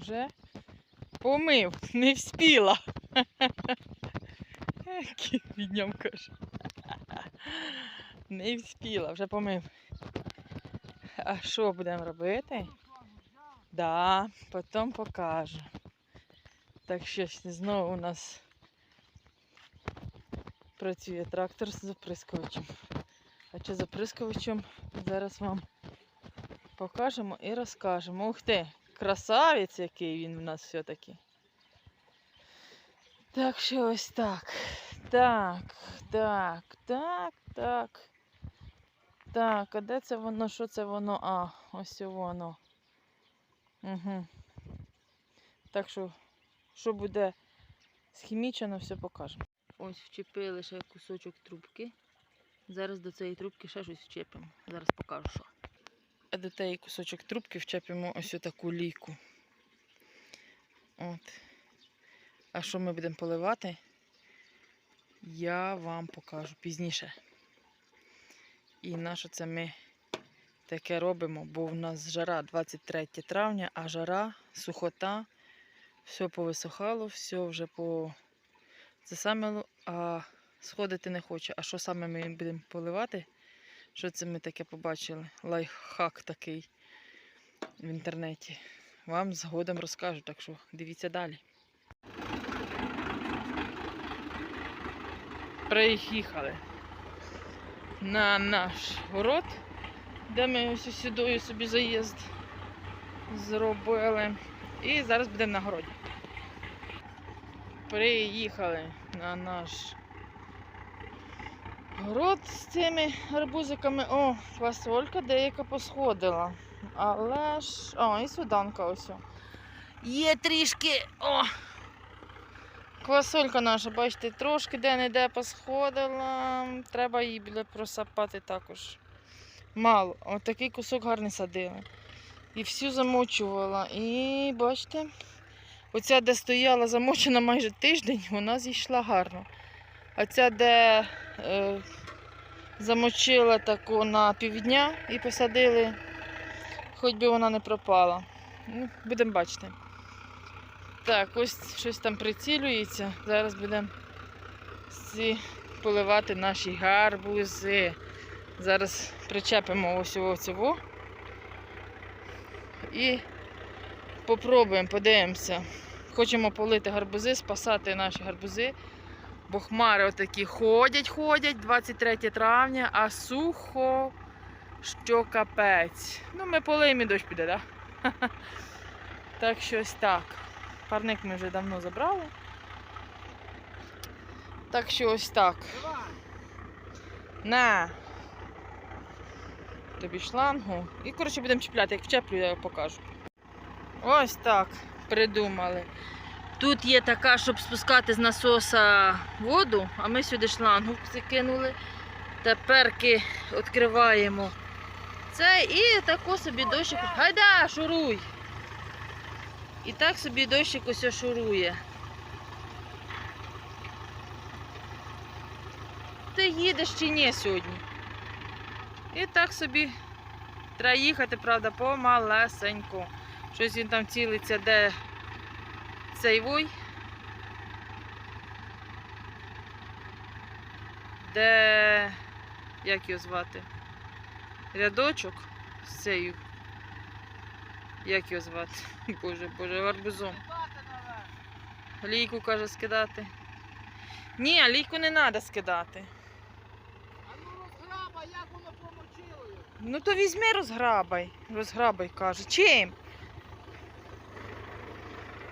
Вже помив, не вспіла. Відням каже. Не вспіла, вже помив. А що будемо робити? Да, потім покажу. Так що знову у нас працює трактор з оприскувачем. А що з оприскувачем зараз вам покажемо і розкажемо. Ух ти, красавець, який він у нас все-таки. Так що ось так. Так, так, так, так. Так, а де це воно? Що це воно? А, ось воно. Угу. Так що, що буде схімічено, все покажемо. Ось вчепили ще кусочок трубки. Зараз до цієї трубки ще щось вчепимо. Зараз покажу, що. А до тієї кусочок трубки вчепимо ось таку лійку. От. А що ми будемо поливати? Я вам покажу пізніше. І на що це ми таке робимо, бо в нас жара 23 травня, а жара, сухота, все повисохало, все вже по саме, а сходити не хоче. А що саме ми будемо поливати? Що це ми таке побачили? Лайфхак такий в інтернеті. Вам згодом розкажу, так що дивіться далі. Приїхали на наш город, де ми ось сюди собі заїзд зробили. І зараз будемо на городі. Приїхали на наш город з цими арбузиками. О, фасолька деяка посходила. Але ж. О, і суданка ось. Є трішки. О! Квасолька наша, бачите, трошки де-не-де посходила. Треба її буде просапати також. Мало. Отакий кусок гарний садили. І всю замочувала. І бачите, оця, де стояла замочена майже тиждень, вона зійшла гарно. А ця, де е, замочила таку на півдня і посадили, хоч би вона не пропала. Ну, будемо бачити. Так, ось щось там прицілюється. Зараз будемо поливати наші гарбузи. Зараз причепимо ось цього і попробуємо, подивимося. Хочемо полити гарбузи, спасати наші гарбузи. Бо хмари отакі ходять, ходять 23 травня, а сухо, що капець. Ну, ми полиємо дощ піде, так? Так що ось так. Парник ми вже давно забрали. Так що ось так. На. Тобі шлангу. І, коротше, будемо чіпляти. Як вчеплю, я покажу. Ось так придумали. Тут є така, щоб спускати з насоса воду, а ми сюди шлангу закинули. Теперки відкриваємо це і тако собі дощик. Гайда, шуруй! І так собі дощик ось шурує. Ти їдеш чи ні сьогодні? І так собі треба їхати, правда, помалесенько. Щось він там цілиться, де цей. Де, як його звати? Рядочок з цією. Як його звати? Боже, боже, гарбузом. Лійку каже скидати. Ні, лійку не треба скидати. А ну розграба, як воно промочило його? Ну то візьми розграбай. Розграбай, каже. Чим?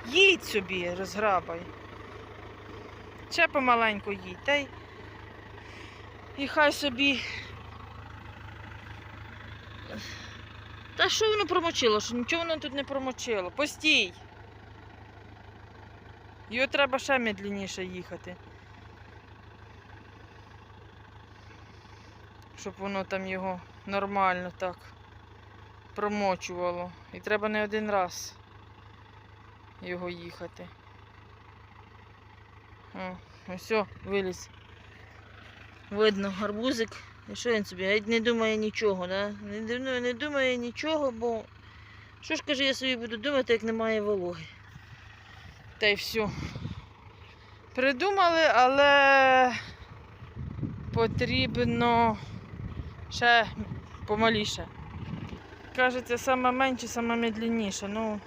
Їдь собі, розграбай. Ще помаленьку їдь. Та й... І хай собі. Та що воно промочило? Що нічого воно тут не промочило. Постій. Його треба ще медленніше їхати. Щоб воно там його нормально так промочувало. І треба не один раз його їхати. О, о, виліз. Видно, гарбузик. І що він собі? Не думає нічого, да? Не, думає- не думає нічого, бо Що ж каже, я собі буду думати, як немає вологи. Та й все. Придумали, але потрібно ще помаліше. Кажеться, саме менше, саме медленніше. Ну,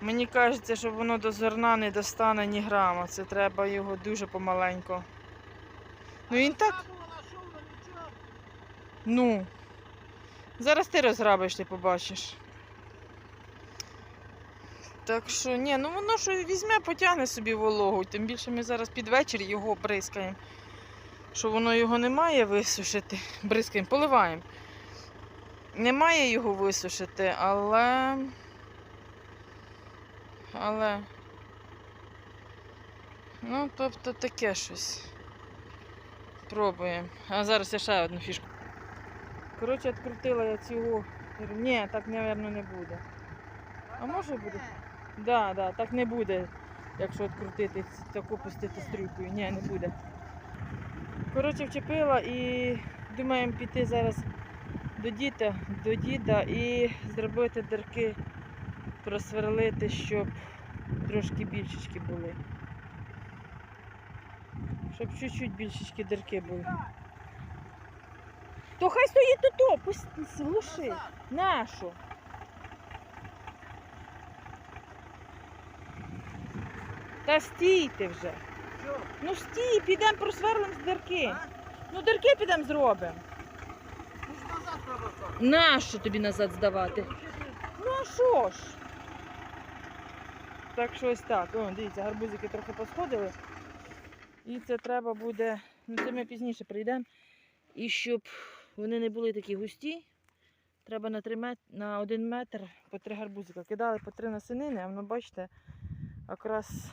мені кажеться, що воно до зерна не достане ні грама. Це треба його дуже помаленько. Ну він так. Ну. Зараз ти розграбиш, ти побачиш. Так що, ні, ну воно що візьме, потягне собі вологу. Тим більше ми зараз під вечір його бризкаємо. Що воно його не має висушити. Бризкаємо, поливаємо. Немає його висушити, але. Але. Ну, тобто таке щось. Пробуємо. А зараз я ще одну фішку. Коротше, відкрутила я цього. Ні, так, мабуть, не буде. А може буде? Да, да, так не буде, якщо відкрутити таку пустити стрілкою. Ні, не буде. Коротше, вчепила і думаємо піти зараз до діда, до діда і зробити дирки, просверлити, щоб трошки більшечки були. Щоб чуть-чуть більшечки дирки були. То хай стоїть тут, пусть глуши. Нашу. Та стійте вже. Що? Ну стій, підемо просверлимо з дирки. А? Ну дирки підемо зробимо. Ну назад треба ставити. Нащо тобі назад здавати? Ну а що ж? Так що ось так. О, дивіться, гарбузики трохи посходили. І це треба буде. Ну це ми пізніше прийдемо. І щоб вони не були такі густі, треба на, 3 мет... на 1 метр по три гарбузика. Кидали по три насинини, а воно, бачите, якраз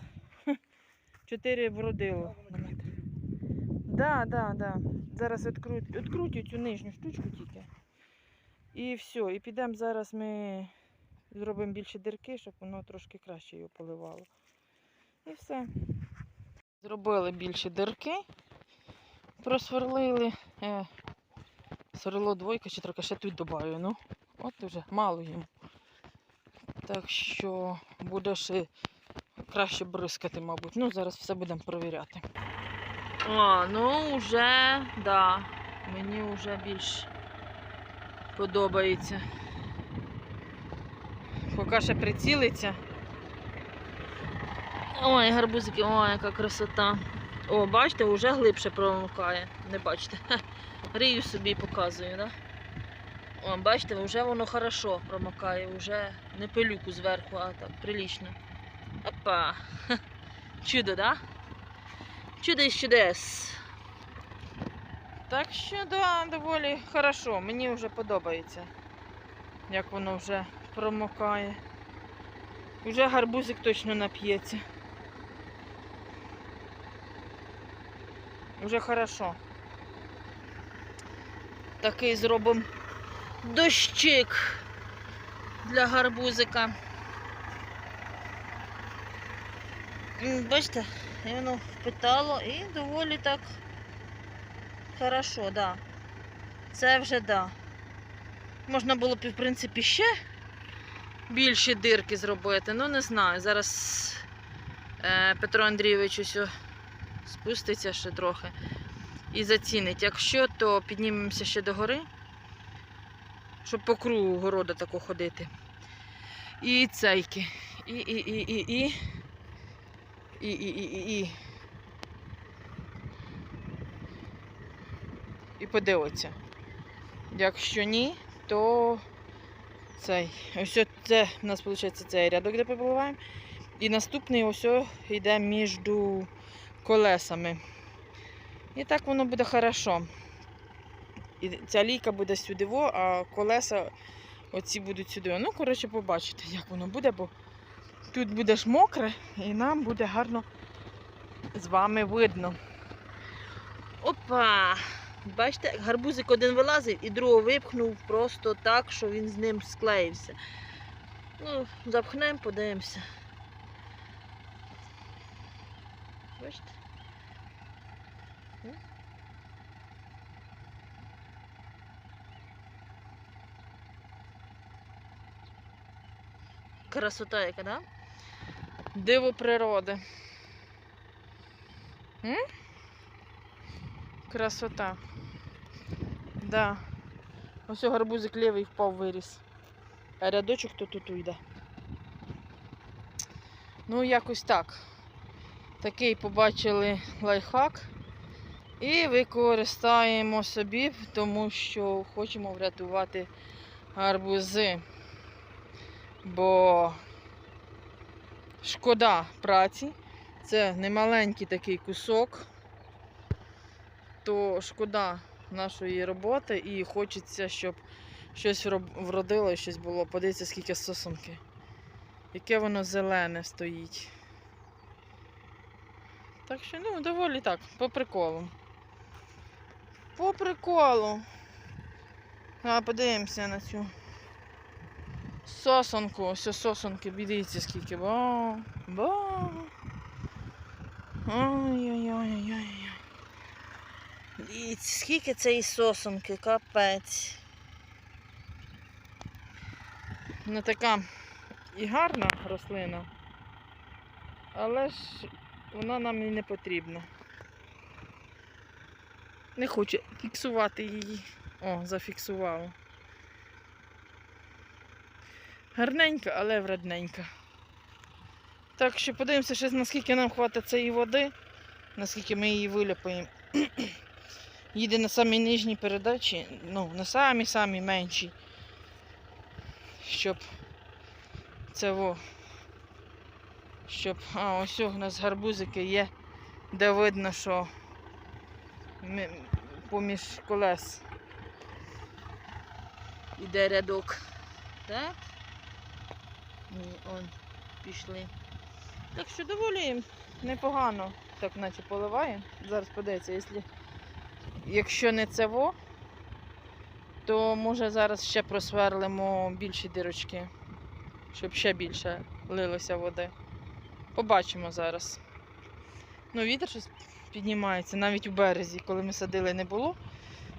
4 вродило. Да, да, да. Зараз відкрут... відкрутю цю нижню штучку тільки. І все. І підемо зараз ми зробимо більше дирки, щоб воно трошки краще його поливало. І все. Зробили більше дирки. Просверлили. Е, сверло двойка чи трохи ще тут добавлю. Ну, от вже мало йому. Так що буде ще краще бризкати, мабуть. Ну, зараз все будемо перевіряти. А, ну вже, да. Мені вже більш подобається. Поки ще прицілиться. Ой, гарбузики, ой, яка красота. О, бачите, вже глибше промокає. Не бачите. Рію собі показую, да? О, бачите, вже воно хорошо промокає, вже не пилюку зверху, а так прилічно. Опа. Чудо, да? Чудо із чудес. Так що, да, доволі хорошо. Мені вже подобається, як воно вже промокає. Уже гарбузик точно нап'ється. Уже хорошо. Такий зробимо дощик для гарбузика. Бачите, і воно впитало і доволі так хорошо, да. Це вже да. Можна було б, в принципі, ще більші дирки зробити, ну не знаю. Зараз е, Петро Андрійович ось спуститься ще трохи і зацінить. Якщо, то піднімемося ще до гори, щоб по кругу города тако ходити. І цейки. І, і, і, і, і. І, і, і, і, і. І подивиться. Якщо ні, то цей. Ось це у нас виходить цей рядок, де попливаємо. І наступний ось йде між колесами. І так воно буде хорошо. І ця лійка буде сюди, а колеса оці будуть сюди. Ну, коротше, побачите, як воно буде, бо тут буде ж мокре, і нам буде гарно з вами видно. Опа! Бачите, гарбузик один вилазив і другого випхнув просто так, що він з ним склеївся. Ну, запхнемо, подивимося. Бачите? Красота яка, да? Диво природи. М? Красота. Да. Ось гарбузик лівий впав виріс. А рядочок то тут йде. Ну, якось так. Такий побачили лайфхак. І використаємо собі, тому що хочемо врятувати гарбузи. Бо шкода праці. Це немаленький такий кусок, то шкода нашої роботи і хочеться, щоб щось вродило і щось було. Подивіться, скільки сосунки. Яке воно зелене стоїть. Так що, ну, доволі так, по приколу. По приколу. А, подивимося на цю сосонку. Ось сосонки, дивіться скільки. Ба, ба. Ой-ой-ой-ой-ой. Дивіться, скільки це і сосонки, капець. Ну така і гарна рослина, але ж вона нам і не потрібна. Не хоче фіксувати її. О, зафіксувала. Гарненька, але вредненька. Так що подивимося, наскільки нам хватить цієї води, наскільки ми її виляпаємо. Їде на самій нижній передачі, ну, на самій-самій меншій, щоб це во. Щоб. А, ось у нас гарбузики є, де видно, що ми- поміж колес Іде рядок. Так? Ні, он пішли. Так що доволі непогано, так наче поливає. Зараз подивиться, якщо, якщо не це во, то може зараз ще просверлимо більші дирочки, щоб ще більше лилося води. Побачимо зараз. Ну, вітер щось піднімається, навіть у березі, коли ми садили, не було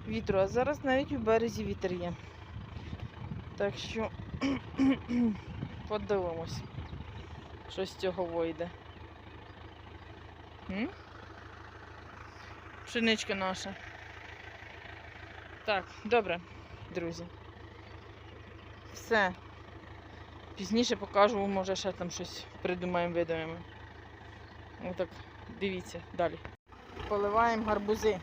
вітру, а зараз навіть у березі вітер є. Так що подивимось що з цього вийде. М? Пшеничка наша. Так, добре, друзі. Все. Пізніше покажу, може ще там щось придумаємо, видаємо. Отак, дивіться далі. Поливаємо гарбузи.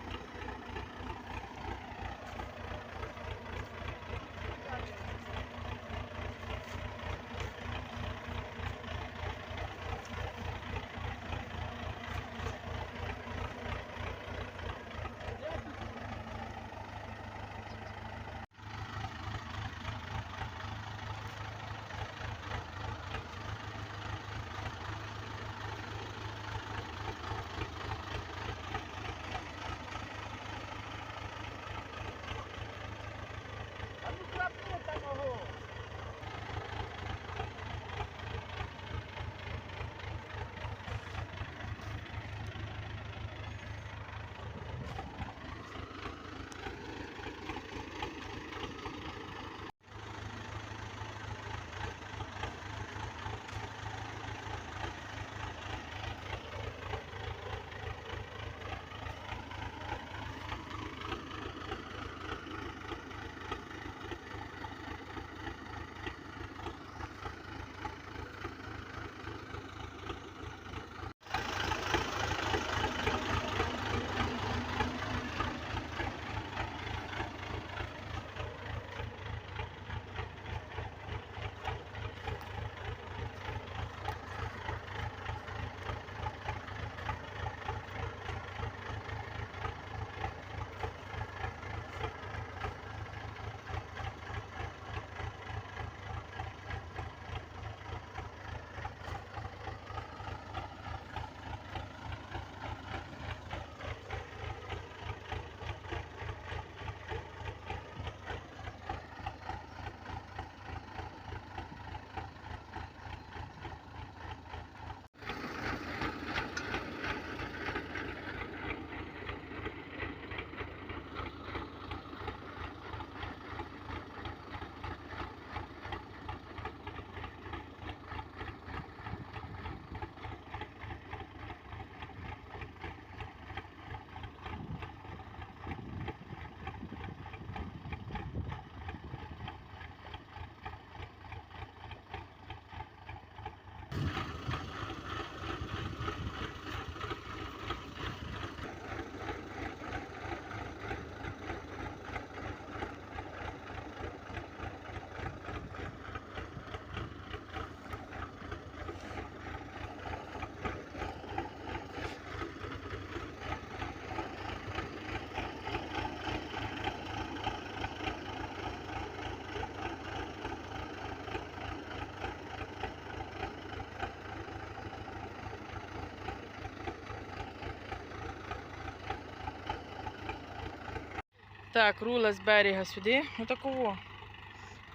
Так, рула з берега сюди. Отакого.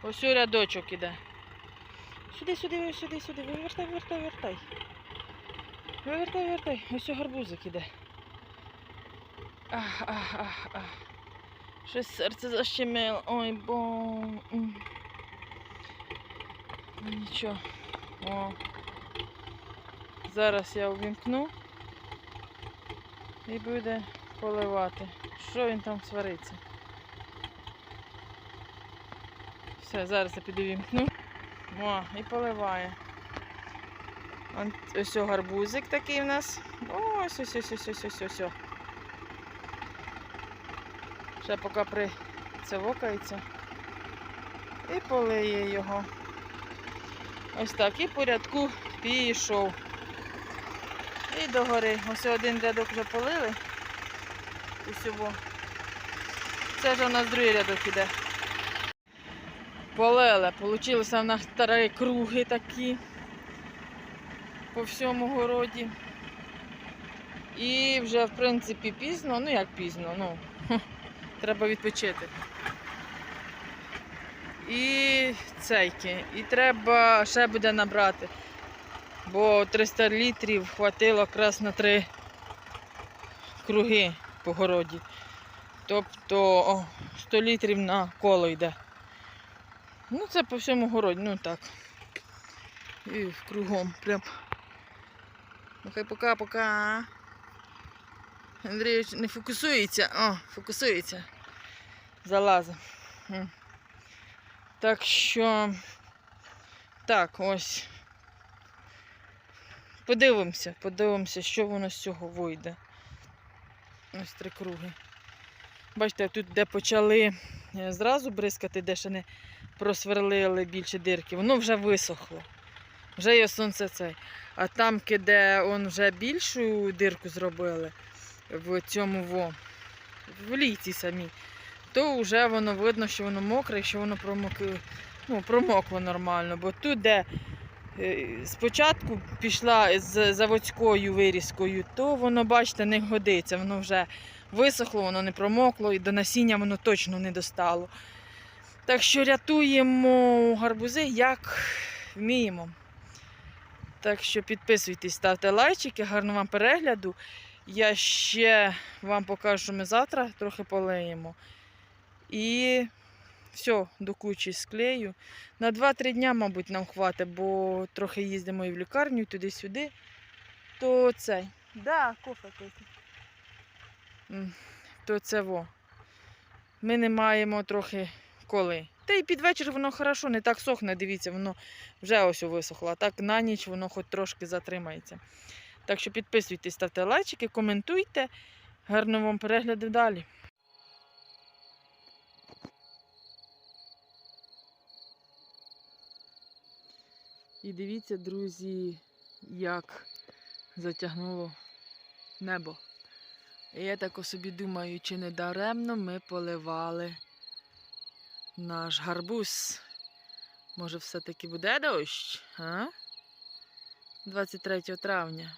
Ось у рядочок іде. Сюди, сюди, сюди, сюди. Вивертай, вивертай, вивертай. Вивертай, вивертай. Ось гарбузик іде. Ах, ах, ах, ах. Щось серце защемило. Ой, бо. Ну, Нічого. О. Зараз я увімкну і буде поливати. Що він там свариться? Все, зараз я піду. О, і поливає. Ось гарбузик такий у нас. Ось ось ось ось ось ось ось. Ще поки вокається. І полиє його. Ось так. І по рядку пішов. І догори. Ось один рядок вже полили. Усього. Це вже у нас другий рядок іде. Полили. Получилися в нас три круги такі по всьому городі. І вже, в принципі, пізно, ну як пізно, ну, треба відпочити. І цейки. І треба ще буде набрати. Бо 300 літрів хватило якраз на три круги по городі. Тобто о, 100 літрів на коло йде. Ну, це по всьому городі, ну так. І кругом прям. Ну хай пока, пока. Андрійович не фокусується. О, фокусується. Залазить. М. Так що. Так, ось. Подивимося, подивимося, що воно з цього вийде. Ось три круги. Бачите, тут де почали е, зразу бризкати, де ще не просверлили більше дирки, воно вже висохло. Вже є сонце цей. А там, де он вже більшу дирку зробили в цьому во, в лійці самій, то вже воно видно, що воно мокре, що воно промокло, ну, промокло нормально. Бо тут, де спочатку пішла з заводською вирізкою, то воно, бачите, не годиться. Воно вже висохло, воно не промокло і до насіння воно точно не достало. Так що рятуємо гарбузи як вміємо. Так що підписуйтесь, ставте лайчики, гарного вам перегляду. Я ще вам покажу, що ми завтра трохи полеємо. І все, до кучі склею. На 2-3 дня, мабуть, нам хватить, бо трохи їздимо і в лікарню, і туди-сюди. То цей. Да, кофе. М, То це во. Ми не маємо трохи коли. Та й під вечір воно хорошо, не так сохне, дивіться, воно вже ось висохло. А так на ніч воно хоч трошки затримається. Так що підписуйтесь, ставте лайчики, коментуйте. Гарного вам перегляду далі. І дивіться, друзі, як затягнуло небо. І я так собі думаю, чи не даремно ми поливали наш гарбуз. Може, все-таки буде дощ? А? 23 травня.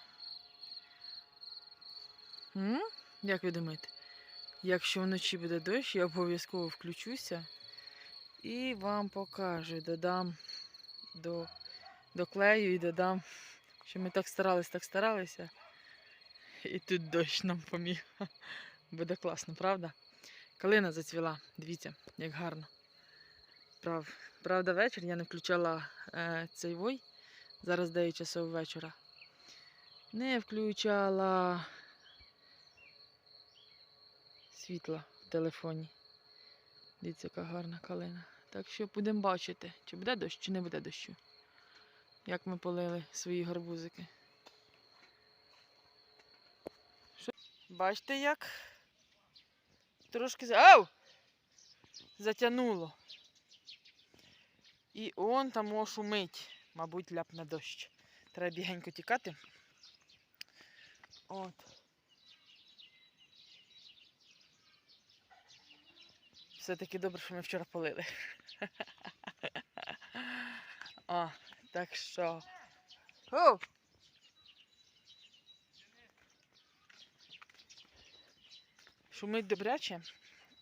М? Як ви думаєте? Якщо вночі буде дощ, я обов'язково включуся і вам покажу. Додам до, до клею і додам, що ми так старались, так старалися. І тут дощ нам поміг. Буде класно, правда? Калина зацвіла. Дивіться, як гарно. Прав, правда, вечір я не включала е, цей вой. Зараз 9 часов вечора. Не включала світла в телефоні. Дивіться, яка гарна калина. Так що будемо бачити, чи буде дощ, чи не буде дощу. Як ми полили свої гарбузики. Бачите, як? Трошки Ау! затягнуло. І он там о, шумить. Мабуть, ляпне дощ. Треба бігенько тікати. От. Все-таки добре, що ми вчора полили. О, так що. О! Шумить добряче.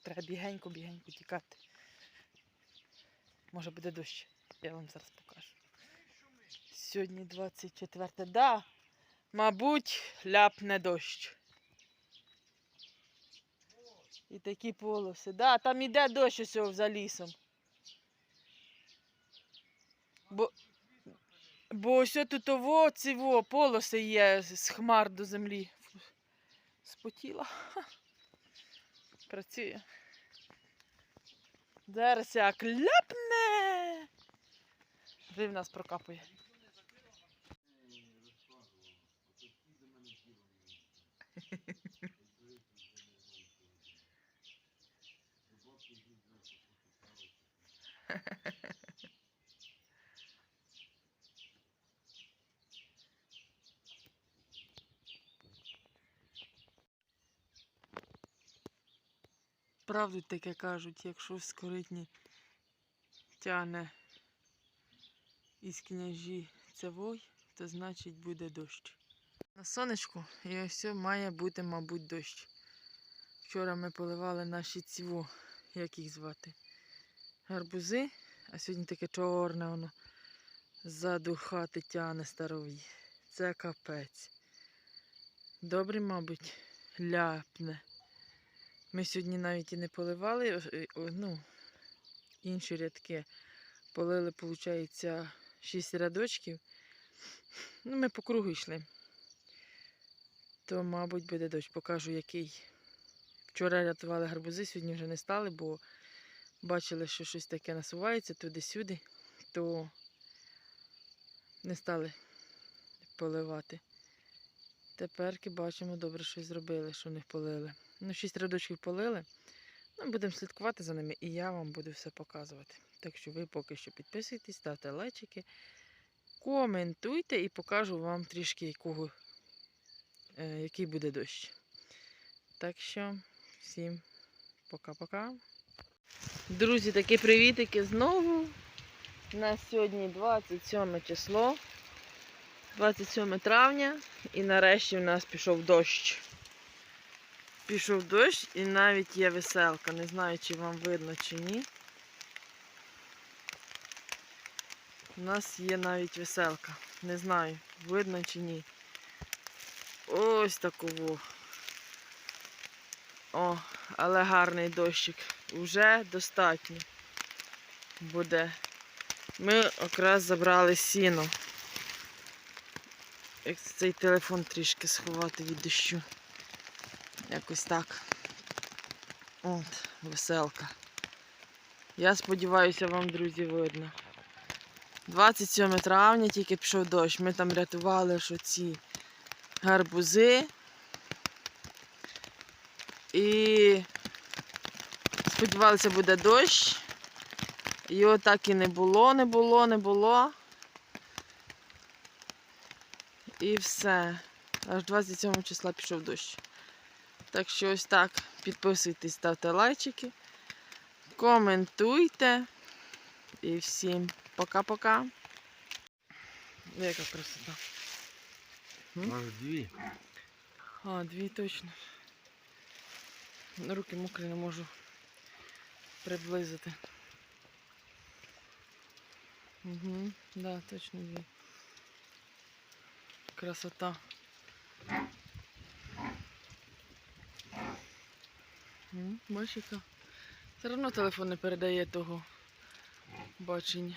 треба бігенько, бігенько тікати. Може буде дощ. Я вам зараз покажу. Сьогодні 24. Да, мабуть, ляпне дощ. І такі полоси. Да, там іде дощ ось за лісом. Бо, бо ось тут ово, ці во, полоси є з хмар до землі. Спотіла. Працює. Зараз як ляпне. Вже в нас прокапує. Правду таке кажуть, якщо скоритні тяне із княжі цевой, то значить буде дощ. На сонечку і ось має бути, мабуть, дощ. Вчора ми поливали наші ціву, як їх звати, гарбузи, а сьогодні таке чорне воно ззаду хати тяне старові. Це капець. Добре, мабуть, ляпне. Ми сьогодні навіть і не поливали, е, о, ну, інші рядки. Полили, виходить, 6 рядочків. Ну, ми по кругу йшли. То, мабуть, буде дощ. Покажу, який. Вчора рятували гарбузи, сьогодні вже не стали, бо бачили, що щось таке насувається туди-сюди, то не стали поливати. Теперки бачимо, добре щось зробили, що не полили. Ну, шість рядочків полили. Ну, будемо слідкувати за ними, і я вам буду все показувати. Так що ви поки що підписуйтесь, ставте лайчики, коментуйте і покажу вам трішки, якого, е, який буде дощ. Так що, всім пока-пока. Друзі, такі привітики знову. У нас сьогодні 27 число, 27 травня, і нарешті в нас пішов дощ. Пішов дощ і навіть є веселка. Не знаю, чи вам видно чи ні. У нас є навіть веселка. Не знаю, видно чи ні. Ось такого. О, але гарний дощик. Уже достатньо буде. Ми якраз забрали сіно. Як цей телефон трішки сховати від дощу. Якось так. От, веселка. Я сподіваюся, вам, друзі, видно. 27 травня тільки пішов дощ. Ми там рятували що ці гарбузи. І сподівалися, буде дощ. Його так і не було, не було, не було. І все. Аж 27 числа пішов дощ. Так що ось так. Підписуйтесь, ставте лайчики, коментуйте. І всім пока-пока. Яка красота. М? Аж дві. А, дві точно. Руки мокрі не можу приблизити. Угу, да, точно дві. Красота. М, Все одно телефон не передає того бачення.